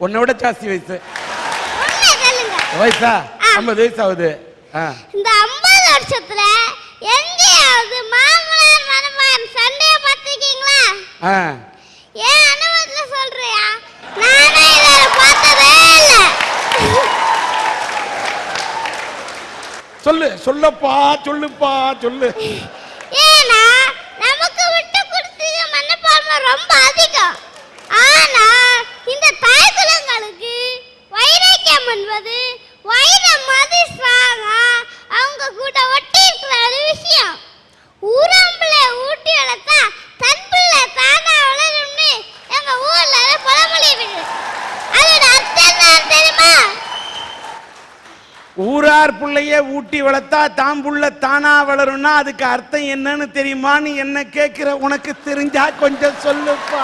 உன்னை விட ஜாஸ்தி வயசு. வயசா. ஐம்பது வயசு ஆகுது இந்த ஐம்பது வருஷத்துல எங்கேயாவது மாமனார் மருமகன் சண்டைய பார்த்திருக்கீங்களா? ஏன் அனுபவத்துல சொல்றியா? நானே இதை பார்த்ததே இல்ல. சொல்லு சொல்லப்பா சொல்லுப்பா சொல்லு. ஏன்னா நமக்கு விட்டு கொடுத்தது மனப்பான்மை ரொம்ப அதிகம். என்பது வைரம் மாதிரி ஸ்ட்ராங்கா அவங்க கூட ஒட்டி இருக்கிற ஒரு விஷயம். ஊராம்புல ஊட்டி வளர்த்தா தன் பிள்ளை தானா வளரும்னு எங்க ஊர்ல பழமொழி இருக்கு. அதோட அர்த்தம் தெரியுமா? ஊரார் பிள்ளைய ஊட்டி வளர்த்தா தாம் புள்ள தானா வளரும்னா அதுக்கு அர்த்தம் என்னன்னு தெரியுமான்னு என்ன கேட்கிற உனக்கு தெரிஞ்சா கொஞ்சம் சொல்லுப்பா.